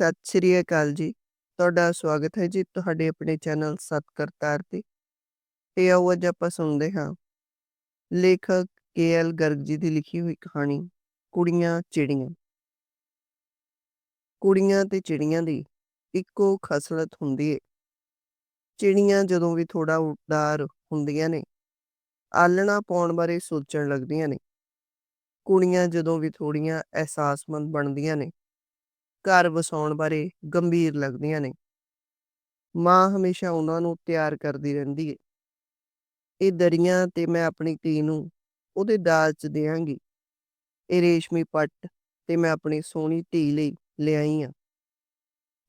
ਸਤਿ ਸ੍ਰੀ ਅਕਾਲ ਜੀ। ਤੁਹਾਡਾ ਸਵਾਗਤ ਹੈ ਜੀ ਤੁਹਾਡੇ ਆਪਣੇ ਚੈਨਲ ਸਤਿਕਰਤਾਰ ਤੇ। ਤੇ ਆਓ ਅੱਜ ਆਪਾਂ ਸੁਣਦੇ ਹਾਂ ਲੇਖਕ ਕੇ ਐਲ ਗਰਗ ਜੀ ਦੀ ਲਿਖੀ ਹੋਈ ਕਹਾਣੀ, ਕੁੜੀਆਂ ਚਿੜੀਆਂ। ਕੁੜੀਆਂ ਤੇ ਚਿੜੀਆਂ ਦੀ ਇੱਕੋ ਖਸਲਤ ਹੁੰਦੀ ਹੈ ਚਿੜੀਆਂ ਜਦੋਂ ਵੀ ਥੋੜਾ ਉਡਾਰ ਹੁੰਦੀਆਂ ਨੇ ਆਲਣਾ ਪਾਉਣ ਬਾਰੇ ਸੋਚਣ ਲੱਗਦੀਆਂ ਨੇ। ਕੁੜੀਆਂ ਜਦੋਂ ਵੀ ਥੋੜੀਆਂ ਅਹਿਸਾਸਮੰਦ ਬਣਦੀਆਂ ਨੇ ਘਰ ਵਸਾਉਣ ਬਾਰੇ ਗੰਭੀਰ ਲੱਗਦੀਆਂ ਨੇ। ਮਾਂ ਹਮੇਸ਼ਾ ਉਹਨਾਂ ਨੂੰ ਤਿਆਰ ਕਰਦੀ ਰਹਿੰਦੀ ਏ। ਇਹ ਦਰੀਆਂ ਤੇ ਮੈਂ ਆਪਣੀ ਧੀ ਨੂੰ ਉਹਦੇ ਦਾਜ 'ਚ ਦਿਆਂਗੀ। ਇਹ ਰੇਸ਼ਮੀ ਪੱਟ ਤੇ ਮੈਂ ਆਪਣੀ ਸੋਹਣੀ ਧੀ ਲਈ ਲਿਆਈ ਆਂ।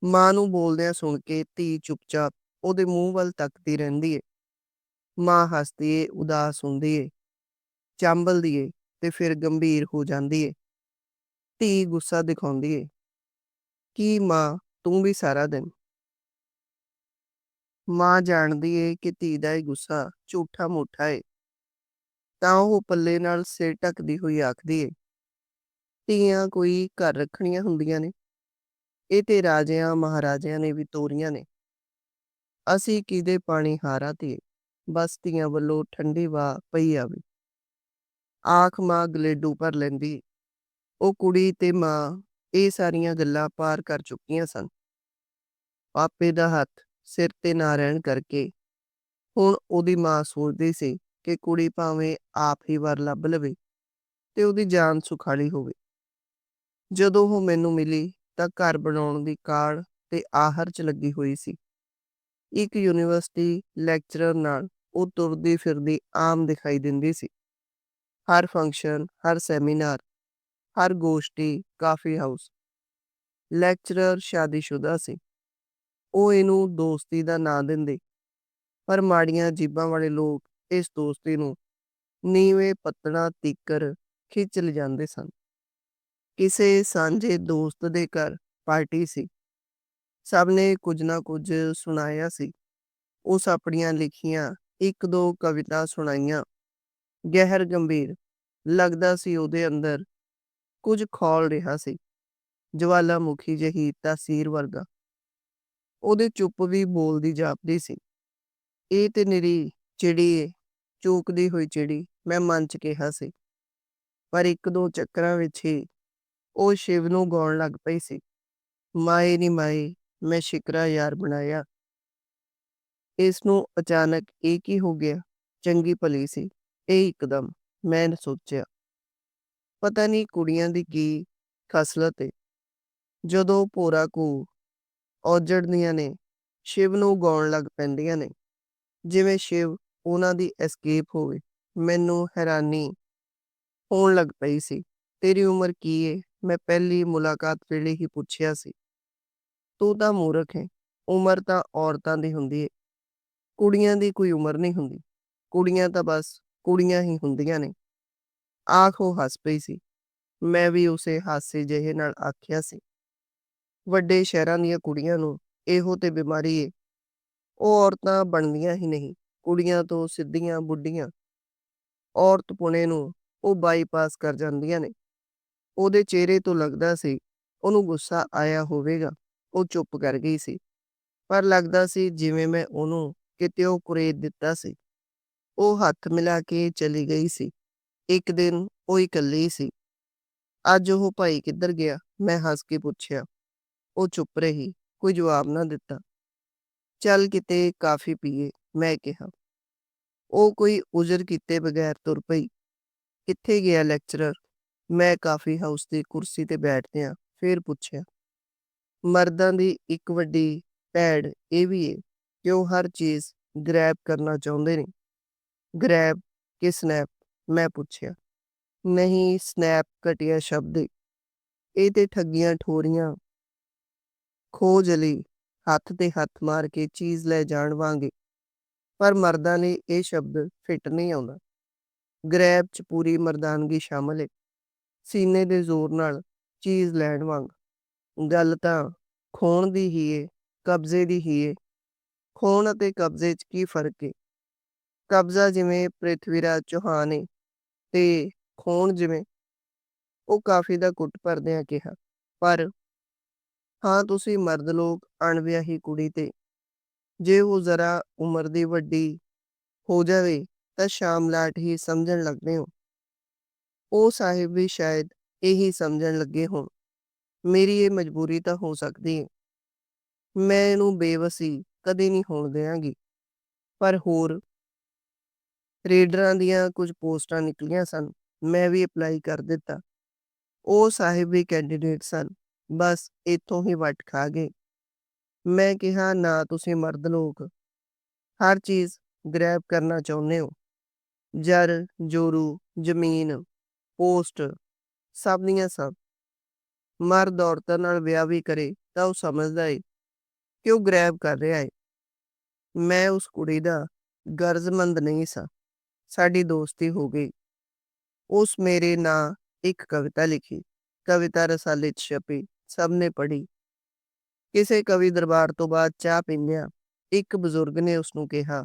ਮਾਂ ਨੂੰ ਬੋਲਦਿਆਂ ਸੁਣ ਕੇ ਧੀ ਚੁੱਪਚਾਪ ਉਹਦੇ ਮੂੰਹ ਵੱਲ ਤੱਕਦੀ ਰਹਿੰਦੀ ਏ। ਮਾਂ ਹੱਸਦੀ ਏ, ਉਦਾਸ ਹੁੰਦੀ ਏ, ਚਾਂਬਲਦੀ ਏ ਤੇ ਫਿਰ ਗੰਭੀਰ ਹੋ ਜਾਂਦੀ ਏ। ਧੀ ਗੁੱਸਾ ਦਿਖਾਉਂਦੀ ਏ। ਕੀ ਮਾਂ, ਤੂੰ ਵੀ ਸਾਰਾ ਦਿਨ? ਮਾਂ ਜਾਣਦੀ ਏ ਕਿ ਧੀ ਦਾ ਇਹ ਗੁੱਸਾ ਝੂਠਾ ਮੂਠਾ ਏ। ਤਾਂ ਉਹ ਪੱਲੇ ਨਾਲ ਸਿਰ ਢੱਕਦੀ ਹੋਈ ਆਖਦੀ ਏ, ਧੀਆਂ ਕੋਈ ਘਰ ਰੱਖਣੀਆਂ ਹੁੰਦੀਆਂ ਨੇ? ਇਹ ਤੇ ਰਾਜਿਆਂ, ਮਹਾਰਾਜਿਆਂ ਨੇ ਵੀ ਤੋਰੀਆਂ ਨੇ। ਅਸੀਂ ਕਿਹਦੇ ਪਾਣੀ ਹਾਰਾ ਧੀਏ? ਬਸ ਧੀਆਂ ਵੱਲੋਂ ਠੰਡੀ ਵਾ ਪਈ ਆਵੇ। ਆਖ ਮਾਂ ਗਲੇਡੂ ਭਰ ਲੈਂਦੀ ਉਹ ਕੁੜੀ ਤੇ ਮਾਂ ਇਹ ਸਾਰੀਆਂ ਗੱਲਾਂ ਪਾਰ ਕਰ ਚੁੱਕੀਆਂ ਸਨ। ਪਾਪੇ ਦਾ ਹੱਥ ਸਿਰ ਤੇ ਨਾ ਰਹਿਣ ਕਰਕੇ ਹੁਣ ਉਹਦੀ ਮਾਂ ਸੋਚਦੀ ਸੀ ਕਿ ਕੁੜੀ ਭਾਵੇਂ ਆਪ ਹੀ ਵਰ ਲੱਭ ਲਵੇ ਤੇ ਉਹਦੀ ਜਾਨ ਸੁਖਾਲੀ ਹੋਵੇ। ਜਦੋਂ ਉਹ ਮੈਨੂੰ ਮਿਲੀ ਤਾਂ ਘਰ ਬਣਾਉਣ ਦੀ ਕਾੜ ਤੇ ਆਹਰ 'ਚ ਲੱਗੀ ਹੋਈ ਸੀ। ਇੱਕ ਯੂਨੀਵਰਸਿਟੀ ਲੈਕਚਰਰ ਨਾਲ ਉਹ ਤੁਰਦੀ ਫਿਰਦੀ ਆਮ ਦਿਖਾਈ ਦਿੰਦੀ ਸੀ। ਹਰ ਫੰਕਸ਼ਨ, ਹਰ ਸੈਮੀਨਾਰ ਹਰ ਗੋਸ਼ਟੀ ਕਾਫੀ ਹਾਊਸ। ਲੈਕਚਰਰ ਸ਼ਾਦੀशुदा ਸੀ। ਉਹ ਇਹਨੂੰ ਦੋਸਤੀ ਦਾ ਨਾਂ ਦਿੰਦੇ। ਪਰ ਮਾੜੀਆਂ ਜੀਬਾਂ ਵਾਲੇ ਲੋਕ ਇਸ ਦੋਸਤੀ ਨੂੰ ਨੀਵੇਂ ਪੱਤਣਾ ਤੀਕਰ ਖਿੱਚ ਲਿਜਾਂਦੇ ਸਨ। ਕਿਸੇ ਸਾਂਝੇ ਦੋਸਤ ਦੇ ਘਰ ਪਾਰਟੀ ਸੀ। ਸਭ ਨੇ ਕੁਝ ਨਾ ਕੁਝ ਸੁਣਾਇਆ ਸੀ। ਉਸ ਆਪਣੀਆਂ ਲਿਖੀਆਂ ਇੱਕ ਦੋ ਕਵਿਤਾ ਸੁਣਾਈਆਂ। ਗਹਿਰ ਗੰਭੀਰ ਲੱਗਦਾ ਸੀ ਉਹਦੇ ਅੰਦਰ ਕੁਝ ਖੋਲ ਰਿਹਾ ਸੀ। ਜਵਾਲਾਮੁਖੀ ਜਹੀ ਤਾਸੀਰ ਵਰਗਾ। ਉਹਦੇ ਚੁੱਪ ਵੀ ਬੋਲਦੀ ਜਾਪਦੀ ਸੀ। ਇਹ ਤੇ ਨਿਰੀ ਚਿੜੀ ਏ, ਚੂਕਦੀ ਹੋਈ ਚਿੜੀ, ਮੈਂ ਮਨ ਚ ਕਿਹਾ ਸੀ। ਪਰ ਇੱਕ ਦੋ ਚੱਕਰਾਂ ਵਿੱਚ ਹੀ ਉਹ ਸ਼ਿਵ ਨੂੰ ਗਾਉਣ ਲੱਗ ਪਈ ਸੀ। ਮਾਏ ਨੀ ਮਾਏ, ਮੈਂ ਸ਼ਿਕਰਾ ਯਾਰ ਬਣਾਇਆ। ਇਸ ਨੂੰ ਅਚਾਨਕ ਇਹ ਕੀ ਹੋ ਗਿਆ? ਚੰਗੀ ਭਲੀ ਸੀ। ਇਹ ਇੱਕਦਮ, ਮੈਂ ਸੋਚਿਆ। ਪਤਾ ਨਹੀਂ ਕੁੜੀਆਂ ਦੀ ਕੀ ਖਸਲਤ ਏ। ਜਦੋਂ ਭੋਰਾ ਕੋ ਔਜੜਦੀਆਂ ਨੇ, ਸ਼ਿਵ ਨੂੰ ਗਾਉਣ ਲੱਗ ਪੈਂਦੀਆਂ ਨੇ। ਜਿਵੇਂ ਸ਼ਿਵ ਉਹਨਾਂ ਦੀ ਐਸਕੇਪ ਹੋਵੇ, ਮੈਨੂੰ ਹੈਰਾਨੀ ਹੋਣ ਲੱਗ ਪਈ ਸੀ। ਤੇਰੀ ਉਮਰ ਕੀ ਏ? ਮੈਂ ਪਹਿਲੀ ਮੁਲਾਕਾਤ ਵੇਲੇ ਹੀ ਪੁੱਛਿਆ ਸੀ। ਤੂੰ ਤਾਂ ਮੂਰਖ ਹੈ ਉਮਰ ਤਾਂ ਔਰਤਾਂ ਦੀ ਹੁੰਦੀ ਏ। ਕੁੜੀਆਂ ਦੀ ਕੋਈ ਉਮਰ ਨਹੀਂ ਹੁੰਦੀ। ਕੁੜੀਆਂ ਤਾਂ ਬਸ ਕੁੜੀਆਂ ਹੀ ਹੁੰਦੀਆਂ ਨੇ। ਆਖ ਉਹ ਹੱਸ ਪਈ ਸੀ। ਮੈਂ ਵੀ ਉਸੇ ਹਾਸੇ ਜਿਹੇ ਨਾਲ ਆਖਿਆ ਸੀ। ਵੱਡੇ ਸ਼ਹਿਰਾਂ ਦੀਆਂ ਕੁੜੀਆਂ ਨੂੰ ਇਹੋ ਤੇ ਬਿਮਾਰੀ ਏ। ਉਹ ਔਰਤਾਂ ਬਣਦੀਆਂ ਹੀ ਨਹੀਂ, ਕੁੜੀਆਂ ਤੋਂ ਸਿੱਧੀਆਂ ਬੁੱਢੀਆਂ। ਔਰਤ ਪੁਣੇ ਨੂੰ ਉਹ ਬਾਈਪਾਸ ਕਰ ਜਾਂਦੀਆਂ ਨੇ। ਉਹਦੇ ਚਿਹਰੇ ਤੋਂ ਲੱਗਦਾ ਸੀ, ਉਹਨੂੰ ਗੁੱਸਾ ਆਇਆ ਹੋਵੇਗਾ, ਉਹ ਚੁੱਪ ਕਰ ਗਈ ਸੀ। ਪਰ ਲੱਗਦਾ ਸੀ ਜਿਵੇਂ ਮੈਂ ਉਹਨੂੰ ਕਿਤੇ ਉਹ ਕੁਰੇਦ ਦਿੱਤਾ ਸੀ। ਉਹ ਹੱਥ ਮਿਲਾ ਕੇ ਚਲੀ ਗਈ ਸੀ। ਇੱਕ ਦਿਨ ਉਹ ਇਕੱਲੀ ਸੀ। ਅੱਜ ਉਹ ਭਾਈ ਕਿੱਧਰ ਗਿਆ? ਮੈਂ ਹੱਸ ਕੇ ਪੁੱਛਿਆ। ਉਹ ਚੁੱਪ ਰਹੀ, ਕੋਈ ਜਵਾਬ ਨਾ ਦਿੱਤਾ। ਚੱਲ ਕਿਤੇ ਕਾਫੀ ਪੀਏ, ਮੈਂ ਕਿਹਾ। ਉਹ ਕੋਈ ਉਜਰ ਕੀਤੇ ਬਗੈਰ ਤੁਰ ਪਈ। ਕਿੱਥੇ ਗਿਆ ਲੈਕਚਰਰ? ਮੈਂ ਕਾਫੀ ਹਾਊਸ ਦੀ ਕੁਰਸੀ ਤੇ ਬੈਠਦਿਆਂ ਫੇਰ ਪੁੱਛਿਆ। ਮਰਦਾਂ ਦੀ ਇੱਕ ਵੱਡੀ ਪੈੜ ਇਹ ਵੀ ਏ ਕਿ ਉਹ ਹਰ ਚੀਜ਼ ਗ੍ਰੈਬ ਕਰਨਾ ਚਾਹੁੰਦੇ ਨੇ। ਗ੍ਰੈਬ ਕਿ ਸਨੈਪ? ਮੈਂ ਪੁੱਛਿਆ। ਨਹੀਂ, ਸਨੈਪ ਘਟਿਆ ਸ਼ਬਦ ਏ ਇਹ ਤੇ ਠੱਗੀਆਂ ਠੋਰੀਆਂ। ਖੋਜ ਲਈ। ਹੱਥ ਤੇ ਹੱਥ ਮਾਰ ਕੇ ਚੀਜ਼ ਲੈ ਜਾਣ ਵਾਂਗੇ। ਪਰ ਮਰਦਾਂ ਲਈ ਇਹ ਸ਼ਬਦ ਫਿੱਟ ਨਹੀਂ ਆਉਂਦਾ। ਗ੍ਰੈਬ 'ਚ ਪੂਰੀ ਮਰਦਾਨਗੀ ਸ਼ਾਮਲ ਹੈ ਸੀਨੇ ਦੇ ਜ਼ੋਰ ਨਾਲ ਚੀਜ਼ ਲੈਣ ਵਾਂਗ। ਗੱਲ ਤਾਂ ਖੋਣ ਦੀ ਹੀ ਏ, ਕਬਜ਼ੇ ਦੀ ਹੀ ਏ। ਖੋਣ ਅਤੇ ਕਬਜ਼ੇ 'ਚ ਕੀ ਫ਼ਰਕ ਏ? ਕਬਜ਼ਾ ਜਿਵੇਂ ਪ੍ਰਿਥਵੀਰਾਜ ਚੌਹਾਨ ਏ। ਤੇ ਖੋਣ ਜਿਵੇਂ ਉਹ ਕਾਫੀ ਦਾ ਕੁੱਟ ਭਰਦਿਆਂ ਕਿਹਾ। ਪਰ ਹਾਂ, ਤੁਸੀਂ ਮਰਦ ਲੋਕ, ਅਣਵਿਆਹੀ ਕੁੜੀ ਤੇ ਜੇ ਉਹ ਜ਼ਰਾ ਉਮਰ ਦੀ ਵੱਡੀ ਹੋ ਜਾਵੇ ਤਾਂ ਸ਼ਾਮਲਾਟ ਹੀ ਸਮਝਣ ਲੱਗਦੇ ਹੋ। ਉਹ ਸਾਹਿਬ ਵੀ ਸ਼ਾਇਦ ਇਹੀ ਸਮਝਣ ਲੱਗੇ ਹੋਣ। ਮੇਰੀ ਇਹ ਮਜਬੂਰੀ ਤਾਂ ਹੋ ਸਕਦੀ ਹੈ। ਮੈਂ ਇਹਨੂੰ ਬੇਵਸੀ ਕਦੇ ਨਹੀਂ ਹੋਣ ਦਿਆਂਗੀ। ਪਰ ਹੋਰ ਰੀਡਰਾਂ ਦੀਆਂ ਕੁਝ ਪੋਸਟਾਂ ਨਿਕਲੀਆਂ ਸਨ, ਮੈਂ ਵੀ ਅਪਲਾਈ ਕਰ ਦਿੱਤਾ। ਉਹ ਸਾਹਿਬ ਵੀ ਕੈਂਡੀਡੇਟ ਸਨ, ਬਸ ਇੱਥੋਂ ਹੀ ਵੱਟ ਖਾ ਗਏ। ਮੈਂ ਕਿਹਾ, ਨਾ, ਤੁਸੀਂ ਮਰਦ ਲੋਕ। ਹਰ ਚੀਜ਼ ਗ੍ਰੈਬ ਕਰਨਾ ਚਾਹੁੰਦੇ ਹੋ। ਜਰ, ਜੋਰੂ, ਜ਼ਮੀਨ, ਪੋਸਟ, ਸਭ ਦੀਆਂ ਸਭ। ਮਰਦ ਔਰਤਾਂ ਨਾਲ ਵਿਆਹ ਵੀ ਕਰੇ ਤਾਂ ਉਹ ਸਮਝਦਾ ਏ ਕਿ ਉਹ ਗ੍ਰੈਬ ਕਰ ਰਿਹਾ ਏ। ਮੈਂ ਉਸ ਕੁੜੀ ਦਾ ਗਰਜ਼ਮੰਦ ਨਹੀਂ ਸਾਂ। ਸਾਡੀ ਦੋਸਤੀ ਹੋ ਗਈ। ਉਸ ਮੇਰੇ ਨਾਂ ਇੱਕ ਕਵਿਤਾ ਲਿਖੀ। ਕਵਿਤਾ ਰਸਾਲੇ 'ਚ ਛਪੀ। ਸਭ ਨੇ ਪੜ੍ਹੀ। ਕਿਸੇ ਕਵੀ ਦਰਬਾਰ ਤੋਂ ਬਾਅਦ ਚਾਹ ਪੀਂਦਿਆਂ ਇੱਕ ਬਜ਼ੁਰਗ ਨੇ ਉਸ ਨੂੰ ਕਿਹਾ,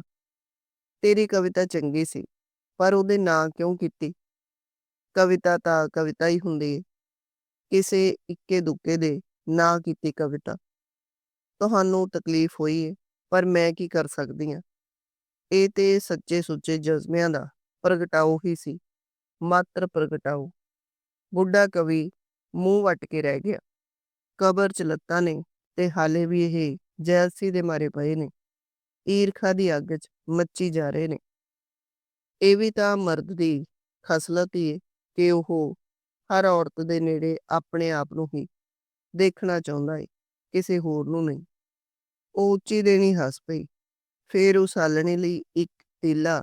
ਤੇਰੀ ਕਵਿਤਾ ਚੰਗੀ ਸੀ, ਪਰ ਉਹਦੇ ਨਾਂ ਕਿਉਂ ਕੀਤੀ? ਕਵਿਤਾ ਤਾਂ ਕਵਿਤਾ ਹੀ ਹੁੰਦੀ ਹੈ ਕਿਸੇ ਇੱਕੇ ਦੁੱਕੇ ਦੇ ਨਾਂ ਕੀਤੀ ਕਵਿਤਾ। ਤੁਹਾਨੂੰ ਤਕਲੀਫ ਹੋਈ ਹੈ ਪਰ ਮੈਂ ਕੀ ਕਰ ਸਕਦੀ ਹਾਂ ਇਹ ਤੇ ਸੱਚੇ ਸੁੱਚੇ ਜਜ਼ਬਿਆਂ ਦਾ ਪ੍ਰਗਟਾਓ ਹੀ ਸੀ, ਮਾਤਰ ਪ੍ਰਗਟਾਓ। ਬੁੱਢਾ ਕਵੀ ਮੂੰਹ ਵੱਟ ਕੇ ਰਹਿ ਗਿਆ। ਕਬਰ ਚ ਲੱਤਾਂ ਨੇ ਤੇ ਹਾਲੇ ਵੀ ਇਹ ਜੈਲਸੀ ਦੇ ਮਾਰੇ ਪਏ ਨੇ। ਈਰਖਾ ਦੀ ਅੱਗ 'ਚ ਮੱਚੀ ਜਾ ਰਹੇ ਨੇ। ਇਹ ਵੀ ਤਾਂ ਮਰਦ ਦੀ ਖਸਲਤ ਹੀ ਹੈ ਕਿ ਉਹ ਹਰ ਔਰਤ ਦੇ ਨੇੜੇ ਆਪਣੇ ਆਪ ਨੂੰ ਹੀ ਦੇਖਣਾ ਚਾਹੁੰਦਾ ਹੈ ਕਿਸੇ ਹੋਰ ਨੂੰ ਨਹੀਂ। ਉਹ ਉੱਚੀ ਦੇਣੀ ਹੱਸ ਪਈ। ਫੇਰ ਉਸਾਲਣੇ ਲਈ ਇੱਕ ਤੀਲਾ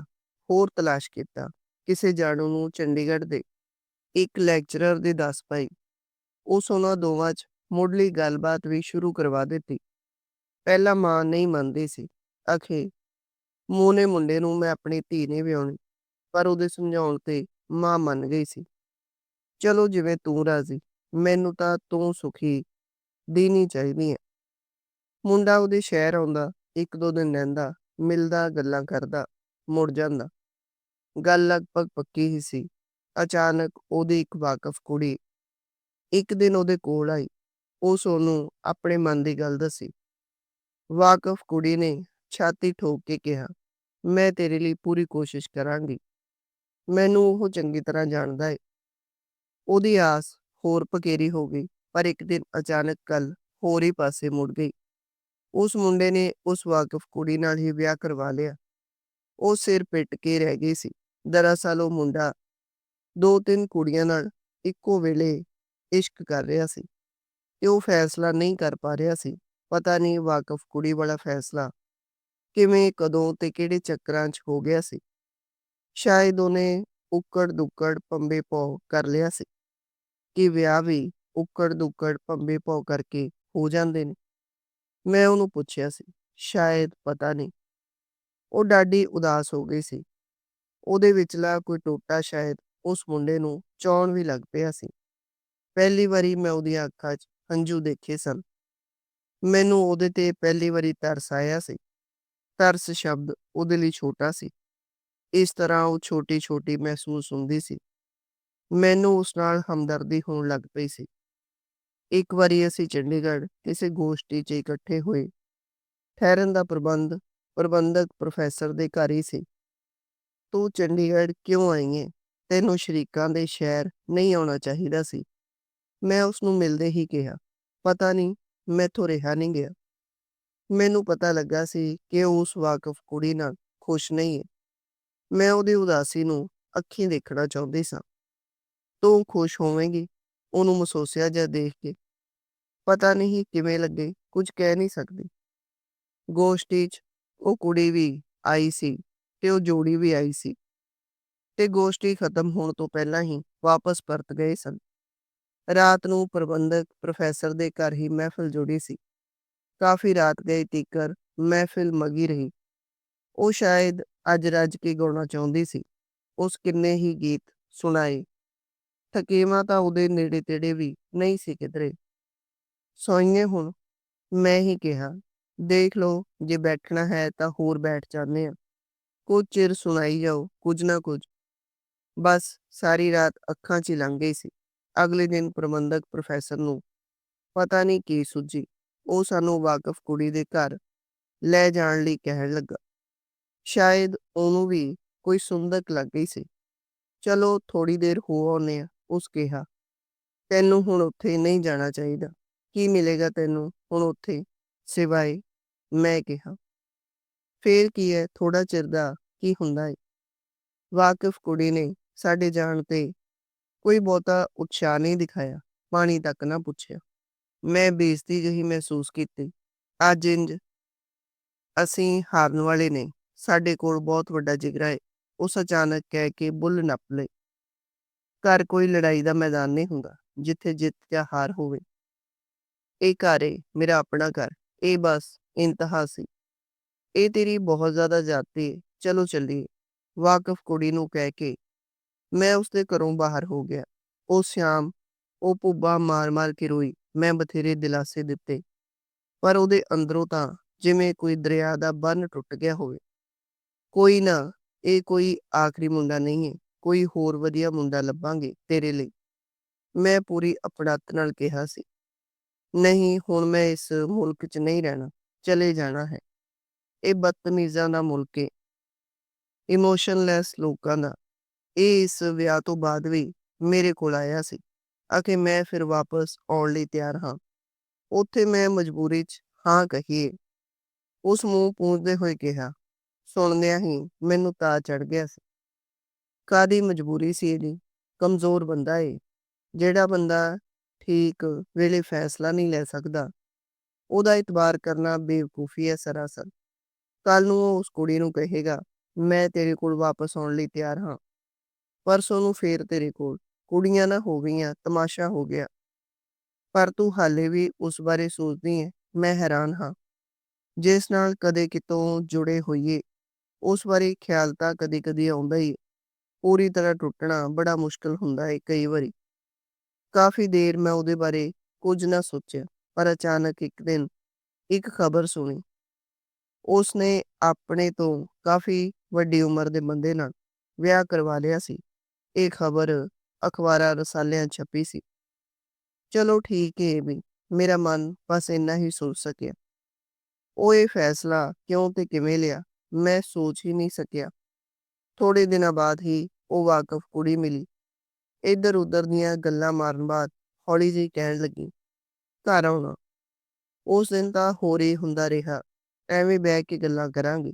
ਹੋਰ ਤਲਾਸ਼ ਕੀਤਾ। ਕਿਸੇ ਜਾਣੂ ਨੂੰ ਚੰਡੀਗੜ੍ਹ ਦੇ ਇੱਕ ਲੈਕਚਰਰ ਦੇ ਦੱਸ ਪਾਈ। ਉਸ ਉਹਨਾਂ ਦੋਵਾਂ 'ਚ ਮੁੱਢਲੀ ਗੱਲਬਾਤ ਵੀ ਸ਼ੁਰੂ ਕਰਵਾ ਦਿੱਤੀ। ਪਹਿਲਾਂ ਮਾਂ ਨਹੀਂ ਮੰਨਦੀ ਸੀ। ਅਖੇ ਮੂਨੇ ਮੁੰਡੇ ਨੂੰ ਮੈਂ ਆਪਣੀ ਧੀ ਨੇ ਵਿਆਹਣੀ, ਪਰ ਉਹਦੇ ਸਮਝਾਉਣ ਤੇ ਮਾਂ ਮੰਨ ਗਈ ਸੀ। ਚਲੋ ਜਿਵੇਂ ਤੂੰ ਰਾਜ਼ੀ, ਮੈਨੂੰ ਤਾਂ ਤੂੰ ਸੁਖੀ ਦੇਣੀ ਚਾਹੀਦੀ ਹੈ। ਮੁੰਡਾ ਉਹਦੇ ਸ਼ਹਿਰ ਆਉਂਦਾ ਇੱਕ ਦੋ ਦਿਨ ਰਹਿੰਦਾ, ਮਿਲਦਾ, ਗੱਲਾਂ ਕਰਦਾ, ਮੁੜ ਜਾਂਦਾ। ਗੱਲ ਲਗਭਗ ਪੱਕੀ ਹੀ ਸੀ। ਅਚਾਨਕ ਉਹਦੀ ਇੱਕ ਵਾਕਫ ਕੁੜੀ ਇੱਕ ਦਿਨ ਉਹਦੇ ਕੋਲ ਆਈ। ਉਸ ਉਹਨੂੰ ਆਪਣੇ ਮਨ ਦੀ ਗੱਲ ਦੱਸੀ। ਵਾਕਫ ਕੁੜੀ ਨੇ ਛਾਤੀ ਠੋਕ ਕੇ ਕਿਹਾ, ਮੈਂ ਤੇਰੇ ਲਈ ਪੂਰੀ ਕੋਸ਼ਿਸ਼ ਕਰਾਂਗੀ। ਮੈਨੂੰ ਉਹ ਚੰਗੀ ਤਰ੍ਹਾਂ ਜਾਣਦਾ ਹੈ ਉਹਦੀ ਆਸ ਹੋਰ ਪਕੇਰੀ ਹੋ ਗਈ, ਪਰ ਇੱਕ ਦਿਨ ਅਚਾਨਕ ਕੱਲ ਹੋਰ ਹੀ ਪਾਸੇ ਮੁੜ ਗਈ। ਉਸ ਮੁੰਡੇ ਨੇ ਉਸ ਵਾਕਫ ਕੁੜੀ ਨਾਲ ਹੀ ਵਿਆਹ ਕਰਵਾ ਲਿਆ। ਉਹ ਸਿਰ ਪਿੱਟ ਕੇ ਰਹਿ ਗਈ ਸੀ। ਦਰਅਸਲ ਉਹ ਮੁੰਡਾ ਦੋ ਤਿੰਨ ਕੁੜੀਆਂ ਨਾਲ ਇੱਕੋ ਵੇਲੇ ਇਸ਼ਕ ਕਰ ਰਿਹਾ ਸੀ ਤੇ ਉਹ ਫੈਸਲਾ ਨਹੀਂ ਕਰ ਪਾ ਰਿਹਾ ਸੀ। ਪਤਾ ਨਹੀਂ ਵਾਕਫ ਕੁੜੀ ਵਾਲਾ ਫੈਸਲਾ ਕਿਵੇਂ, ਕਦੋਂ ਤੇ ਕਿਹੜੇ ਚੱਕਰਾਂ 'ਚ ਹੋ ਗਿਆ ਸੀ। ਸ਼ਾਇਦ ਉਹਨੇ ਉੱਕੜ ਦੁੱਕੜ ਪੰਬੇ ਪੌ ਕਰ ਲਿਆ ਸੀ ਕਿ ਵਿਆਹ ਵੀ ਉੱਕੜ ਦੁੱਕੜ ਪੰਬੇ ਪੌ ਕਰਕੇ ਹੋ ਜਾਂਦੇ ਨੇ। ਮੈਂ ਉਹਨੂੰ ਪੁੱਛਿਆ ਸੀ, ਸ਼ਾਇਦ ਪਤਾ ਨਹੀਂ। ਉਹ ਡਾਡੀ ਉਦਾਸ ਹੋ ਗਈ ਸੀ। ਉਹਦੇ ਵਿਚਲਾ ਕੋਈ ਟੋਟਾ ਸ਼ਾਇਦ ਉਸ ਮੁੰਡੇ ਨੂੰ ਚੌਣ ਵੀ ਲੱਗ ਪਿਆ ਸੀ। ਪਹਿਲੀ ਵਾਰੀ ਮੈਂ ਉਹਦੀਆਂ ਅੱਖਾਂ 'ਚ ਹੰਝੂ ਦੇਖੇ ਸਨ। ਮੈਨੂੰ ਉਹਦੇ ਤੇ ਪਹਿਲੀ ਵਾਰੀ ਤਰਸ ਆਇਆ ਸੀ। ਤਰਸ ਸ਼ਬਦ ਉਹਦੇ ਲਈ ਛੋਟਾ ਸੀ। ਇਸ ਤਰ੍ਹਾਂ ਉਹ ਛੋਟੀ ਛੋਟੀ ਮਹਿਸੂਸ ਹੁੰਦੀ ਸੀ। ਮੈਨੂੰ ਉਸ ਨਾਲ ਹਮਦਰਦੀ ਹੋਣ ਲੱਗ ਪਈ ਸੀ। ਇੱਕ ਵਾਰੀ ਅਸੀਂ ਚੰਡੀਗੜ੍ਹ ਕਿਸੇ ਗੋਸ਼ਟੀ 'ਚ ਇਕੱਠੇ ਹੋਏ। ਠਹਿਰਨ ਦਾ ਪ੍ਰਬੰਧ, ਪ੍ਰਬੰਧਕ ਪ੍ਰੋਫੈਸਰ ਦੇ ਘਰ ਹੀ ਸੀ। ਤੂੰ ਚੰਡੀਗੜ੍ਹ ਕਿਉਂ ਆਈ ਹੈ ਤੈਨੂੰ ਸ਼ਰੀਕਾਂ ਦੇ ਸ਼ਹਿਰ ਨਹੀਂ ਆਉਣਾ ਚਾਹੀਦਾ ਸੀ। ਮੈਂ ਉਸ ਨੂੰ ਮਿਲਦੇ ਹੀ ਕਿਹਾ, ਪਤਾ ਨਹੀਂ, ਮੈਥੋਂ ਰਿਹਾ ਨਹੀਂ ਗਿਆ। ਮੈਨੂੰ ਪਤਾ ਲੱਗਾ ਸੀ ਕਿ ਉਸ ਵਾਕਫ ਕੁੜੀ ਨਾਲ ਖੁਸ਼ ਨਹੀਂ ਹੈ ਮੈਂ ਉਹਦੀ ਉਦਾਸੀ ਨੂੰ ਅੱਖੀਂ ਦੇਖਣਾ ਚਾਹੁੰਦੀ ਸਾਂ। ਤੂੰ ਖੁਸ਼ ਹੋਵੇਂਗੀ? ਉਹਨੂੰ ਮਹਿਸੂਸਿਆ ਜਿਹਾ ਦੇਖ ਕੇ। ਪਤਾ ਨਹੀਂ ਕਿਵੇਂ ਲੱਗੇ, ਕੁਝ ਕਹਿ ਨਹੀਂ ਸਕਦੀ। ਗੋਸ਼ਟੀ 'ਚ ਉਹ ਕੁੜੀ ਵੀ ਆਈ ਸੀ ਤੇ ਉਹ ਜੋੜੀ ਵੀ ਆਈ ਸੀ। ਤੇ ਗੋਸ਼ਟੀ ਖਤਮ ਹੋਣ ਤੋਂ ਪਹਿਲਾਂ ਹੀ ਵਾਪਸ ਪਰਤ ਗਏ ਸਨ। ਰਾਤ ਨੂੰ ਪ੍ਰਬੰਧਕ ਪ੍ਰੋਫੈਸਰ ਦੇ ਘਰ ਹੀ ਮਹਿਫਿਲ ਜੁੜੀ ਸੀ। ਕਾਫੀ ਰਾਤ ਗਈ ਤੀਕਰ ਮਹਿਫਿਲ ਮਗੀ ਰਹੀ। ਉਹ ਸ਼ਾਇਦ ਅੱਜ ਰੱਜ ਕੇ ਗਾਉਣਾ ਚਾਹੁੰਦੀ ਸੀ। ਉਸ ਕਿੰਨੇ ਹੀ ਗੀਤ ਸੁਣਾਏ। ਥਕੇਵਾਂ ਤਾਂ ਉਹਦੇ ਨੇੜੇ ਤੇੜੇ ਵੀ ਨਹੀਂ ਸੀ ਕਿਧਰੇ। ਸੋਈਏ ਹੁਣ, ਮੈਂ ਹੀ ਕਿਹਾ, ਦੇਖ ਲਓ, ਜੇ ਬੈਠਣਾ ਹੈ ਤਾਂ ਹੋਰ ਬੈਠ ਜਾਂਦੇ ਆ ਕੁਝ ਚਿਰ ਸੁਣਾਈ ਜਾਓ, ਕੁਝ ਨਾ ਕੁਝ। ਬਸ ਸਾਰੀ ਰਾਤ ਅੱਖਾਂ 'ਚ ਹੀ ਲੰਘ ਗਈ ਸੀ। ਅਗਲੇ ਦਿਨ ਪ੍ਰਬੰਧਕ ਪ੍ਰੋਫੈਸਰ ਨੂੰ ਪਤਾ ਨਹੀਂ ਕੀ ਸੁੱਝੀ। ਉਹ ਸਾਨੂੰ ਵਾਕਫ ਕੁੜੀ ਦੇ ਘਰ ਲੈ ਜਾਣ ਲਈ ਕਹਿਣ ਲੱਗਾ। ਸ਼ਾਇਦ ਉਹਨੂੰ ਵੀ ਕੋਈ ਸੁੰਦਕ ਲੱਗ ਗਈ ਸੀ। ਚਲੋ ਥੋੜੀ ਦੇਰ ਹੋ ਆਉਨੇ ਆ ਉਸ ਕਿਹਾ, ਤੈਨੂੰ ਹੁਣ ਉੱਥੇ ਨਹੀਂ ਜਾਣਾ ਚਾਹੀਦਾ। ਕੀ ਮਿਲੇਗਾ ਤੈਨੂੰ ਹੁਣ ਉੱਥੇ ਸਿਵਾਏ? ਮੈਂ ਕਿਹਾ। ਫੇਰ ਕੀ ਹੈ ਥੋੜਾ ਚਿਰ ਦਾ ਕੀ ਹੁੰਦਾ ਹੈ ਵਾਕਿਫ ਕੁੜੀ ਨੇ ਸਾਡੇ ਜਾਣ ਤੇ ਕੋਈ ਬਹੁਤਾ ਉਤਸ਼ਾਹ ਨਹੀਂ ਦਿਖਾਇਆ, ਪਾਣੀ ਤੱਕ ਨਾ ਪੁੱਛਿਆ। ਮੈਂ ਬੇਇੱਜ਼ਤੀ ਜਿਹੀ ਮਹਿਸੂਸ ਕੀਤੀ। ਅੱਜ ਇੰਜ ਅਸੀਂ ਹਾਰਨ ਵਾਲੇ ਨਹੀਂ ਸਾਡੇ ਕੋਲ ਬਹੁਤ ਵੱਡਾ ਜਿਗਰਾ ਹੈ ਉਸ ਅਚਾਨਕ ਕਹਿ ਕੇ ਬੁੱਲ ਨੱਪ ਲਏ। ਘਰ ਕੋਈ ਲੜਾਈ ਦਾ ਮੈਦਾਨ ਨਹੀਂ ਹੁੰਦਾ, ਜਿੱਥੇ ਜਿੱਤ ਜਾਂ ਹਾਰ ਹੋਵੇ। ਇਹ ਘਰ ਏ, ਮੇਰਾ ਆਪਣਾ ਘਰ, ਇਹ ਬਸ, ਇੰਤਹਾ ਸੀ। ਇਹ ਤੇਰੀ ਬਹੁਤ ਜ਼ਿਆਦਾ ਜਾਤੀ ਏ, ਚਲੋ ਚੱਲੀਏ। ਵਾਕਫ ਕੁੜੀ ਨੂੰ ਕਹਿ ਕੇ ਮੈਂ ਉਸਦੇ ਘਰੋਂ ਬਾਹਰ ਹੋ ਗਿਆ। ਉਹ ਸ਼ਾਮ ਉਹ ਪੁੱਬਾ ਮਾਰ-ਮਾਰ ਕੇ ਰੋਈ, ਮੈਂ ਬਥੇਰੇ ਦਿਲਾਸੇ ਦਿੱਤੇ। ਪਰ ਉਹਦੇ ਅੰਦਰੋਂ ਤਾਂ ਜਿਵੇਂ ਕੋਈ ਦਰਿਆ ਦਾ ਬੰਨ ਟੁੱਟ ਗਿਆ ਹੋਵੇ। ਕੋਈ ਨਾ, ਇਹ ਕੋਈ ਆਖਰੀ ਮੁੰਡਾ ਨਹੀਂ ਹੈ ਕੋਈ ਹੋਰ ਵਧੀਆ ਮੁੰਡਾ ਲੱਭਾਂਗੇ ਤੇਰੇ ਲਈ। ਮੈਂ ਪੂਰੀ ਅਪੜਤ ਨਾਲ ਕਿਹਾ ਸੀ। ਨਹੀਂ, ਹੁਣ ਮੈਂ ਇਸ ਮੁਲਕ 'ਚ ਨਹੀਂ ਰਹਿਣਾ, ਚਲੇ ਜਾਣਾ ਹੈ। ਇਹ ਬਦਤਮੀਜ਼ਾਂ ਦਾ ਮੁਲਕ ਹੈ ਇਮੋਸ਼ਨਲੈਸ ਲੋਕਾਂ ਦਾ। ਇਹ ਇਸ ਵਿਆਹ ਤੋਂ ਬਾਅਦ ਵੀ ਮੇਰੇ ਕੋਲ ਆਇਆ ਸੀ। ਅਕੇ ਮੈਂ ਫਿਰ ਵਾਪਸ ਆਉਣ ਲਈ ਤਿਆਰ ਹਾਂ। ਉੱਥੇ ਮੈਂ ਮਜਬੂਰੀ 'ਚ ਹਾਂ ਕਹੀਏ। ਉਸ ਮੂੰਹ ਪੂੰਝਦੇ ਹੋਏ ਕਿਹਾ, ਸੁਣਦਿਆਂ ਹੀ ਮੈਨੂੰ ਤਾਂ ਚੜ ਗਿਆ ਸੀ। ਕਾਦੀ ਮਜਬੂਰੀ ਸੀ ਇਹਦੀ? ਕਮਜ਼ੋਰ ਬੰਦਾ ਏ। ਜਿਹੜਾ ਬੰਦਾ ਠੀਕ ਵੇਲੇ ਫੈਸਲਾ ਨਹੀਂ ਲੈ ਸਕਦਾ, ਉਹਦਾ ਇਤਬਾਰ ਕਰਨਾ ਬੇਵਕੂਫੀ ਹੈ ਸਰਾਸਰ। ਕੱਲ ਨੂੰ ਉਹ ਉਸ ਕੁੜੀ ਨੂੰ ਕਹੇਗਾ, ਮੈਂ ਤੇਰੇ ਕੋਲ ਵਾਪਸ ਆਉਣ ਲਈ ਤਿਆਰ ਹਾਂ। ਪਰਸੋਂ ਨੂੰ ਫੇਰ ਤੇਰੇ ਕੋਲ। ਕੁੜੀਆਂ ਨਾ ਹੋ ਗਈਆਂ ਤਮਾਸ਼ਾ ਹੋ ਗਿਆ। ਪਰ ਤੂੰ ਹਾਲੇ ਵੀ ਉਸ ਬਾਰੇ ਸੋਚਦੀ ਹੈ ਮੈਂ ਹੈਰਾਨ ਹਾਂ। ਜਿਸ ਨਾਲ ਕਦੇ ਕਿਤੋਂ ਜੁੜੇ ਹੋਈਏ, ਉਸ ਬਾਰੇ ਖਿਆਲ ਤਾਂ ਕਦੇ ਕਦੇ ਆਉਂਦਾ ਹੀ ਪੂਰੀ ਤਰ੍ਹਾਂ ਟੁੱਟਣਾ ਬੜਾ ਮੁਸ਼ਕਲ ਹੁੰਦਾ ਹੈ ਕਈ ਵਾਰੀ। ਕਾਫੀ ਦੇਰ ਮੈਂ ਉਹਦੇ ਬਾਰੇ ਕੁਝ ਨਾ ਸੋਚਿਆ, ਪਰ ਅਚਾਨਕ ਇੱਕ ਦਿਨ ਇੱਕ ਖਬਰ ਸੁਣੀ। ਉਸਨੇ ਆਪਣੇ ਤੋਂ ਕਾਫੀ ਵੱਡੀ ਉਮਰ ਦੇ ਬੰਦੇ ਨਾਲ ਵਿਆਹ ਕਰਵਾ ਲਿਆ ਸੀ। ਇਹ ਖਬਰ ਅਖਬਾਰਾਂ ਰਸਾਲਿਆਂ ਛਪੀ ਸੀ। ਚਲੋ ਠੀਕ ਹੈ ਵੀ, ਮੇਰਾ ਮਨ ਬਸ ਇੰਨਾ ਹੀ ਸੋਚ ਸਕਿਆ। ਉਹ ਇਹ ਫੈਸਲਾ ਕਿਉਂ ਤੇ ਕਿਵੇਂ ਲਿਆ, ਮੈਂ ਸੋਚ ਹੀ ਨਹੀਂ ਸਕਿਆ। ਥੋੜੇ ਦਿਨਾਂ ਬਾਅਦ ਹੀ ਉਹ ਵਾਕਫ ਕੁੜੀ ਮਿਲੀ। ਇੱਧਰ ਉੱਧਰ ਦੀਆਂ ਗੱਲਾਂ ਮਾਰਨ ਬਾਅਦ ਹੌਲੀ ਜਿਹੀ ਕਹਿਣ ਲੱਗੀ, ਘਰ ਆਉਣਾ। ਉਸ ਦਿਨ ਤਾਂ ਹੋਰ ਹੀ ਹੁੰਦਾ ਰਿਹਾ, ਐਵੇਂ ਬਹਿ ਕੇ ਗੱਲਾਂ ਕਰਾਂਗੇ।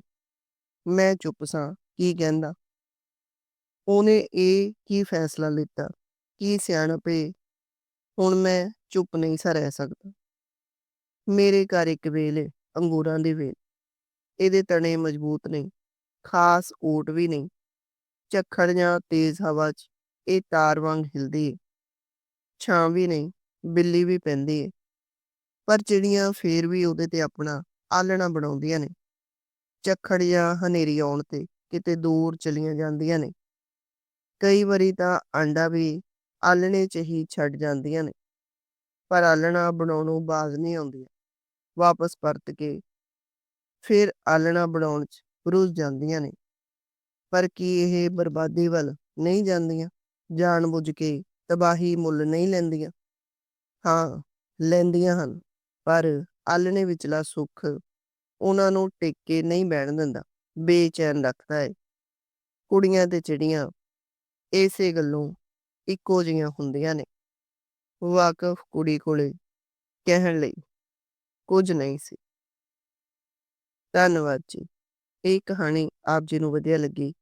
ਮੈਂ ਚੁੱਪ ਸਾਂ, ਕੀ ਕਹਿੰਦਾ? ਉਹਨੇ ਇਹ ਕੀ ਫੈਸਲਾ ਲਿੱਤਾ? ਕੀ ਸਿਆਣਪ ਏ? ਹੁਣ ਮੈਂ ਚੁੱਪ ਨਹੀਂ ਸਾ ਰਹਿ ਸਕਦਾ। ਮੇਰੇ ਘਰ ਇੱਕ ਵੇਲ ਏ, ਅੰਗੂਰਾਂ ਦੀ ਵੇਲ। ਇਹਦੇ ਤਣੇ ਮਜ਼ਬੂਤ ਨਹੀਂ ਖਾਸ ਓਟ ਵੀ ਨਹੀਂ। ਝੱਖੜ ਜਾਂ ਤੇਜ਼ ਹਵਾ 'ਚ, ਇਹ ਤਾਰ ਵਾਂਗ ਹਿਲਦੀ ਏ। ਛਾਂ ਵੀ ਨਹੀਂ, ਬਿੱਲੀ ਵੀ ਪੈਂਦੀ ਏ। ਪਰ ਚਿੜੀਆਂ ਫੇਰ ਵੀ ਉਹਦੇ ਤੇ ਆਪਣਾ ਆਲਣਾ ਬਣਾਉਂਦੀਆਂ ਨੇ ਝੱਖੜ ਜਾਂ ਹਨੇਰੀ ਆਉਣ ਤੇ ਕਿਤੇ ਦੂਰ ਚਲੀਆਂ ਜਾਂਦੀਆਂ ਨੇ। ਕਈ ਵਾਰੀ ਤਾਂ ਆਂਡਾ ਵੀ ਆਲਣੇ 'ਚ ਹੀ ਛੱਡ ਜਾਂਦੀਆਂ ਨੇ। ਪਰ ਆਲਣਾ ਬਣਾਉਣੋਂ ਬਾਜ਼ ਨਹੀਂ ਆਉਂਦੀਆਂ, ਵਾਪਸ ਪਰਤ ਕੇ ਫਿਰ ਆਲਣਾ ਬਣਾਉਣ 'ਚ ਰੁੱਝ ਜਾਂਦੀਆਂ ਨੇ। ਪਰ ਕੀ ਇਹ ਬਰਬਾਦੀ ਵੱਲ ਨਹੀਂ ਜਾਂਦੀਆਂ? ਜਾਣ-ਬੁੱਝ ਕੇ ਤਬਾਹੀ ਮੁੱਲ ਨਹੀਂ ਲੈਂਦੀਆਂ। ਹਾਂ, ਲੈਂਦੀਆਂ ਹਨ, ਪਰ ਆਲਣੇ ਵਿਚਲਾ ਸੁੱਖ ਉਹਨਾਂ ਨੂੰ ਟਿਕ ਕੇ ਨਹੀਂ ਬਹਿਣ ਦਿੰਦਾ। ਬੇਚੈਨ ਰੱਖਦਾ ਹੈ ਕੁੜੀਆਂ ਤੇ ਚਿੜੀਆਂ ਇਸੇ ਗੱਲੋਂ ਇੱਕੋ ਜਿਹੀਆਂ ਹੁੰਦੀਆਂ ਨੇ। ਵਾਕਫ ਕੁੜੀ ਕੋਲੇ ਕਹਿਣ ਲਈ ਕੁਝ ਨਹੀਂ ਸੀ। ਧੰਨਵਾਦ ਜੀ। ਇਹ ਕਹਾਣੀ ਆਪ ਜੀ ਨੂੰ ਵਧੀਆ ਲੱਗੀ।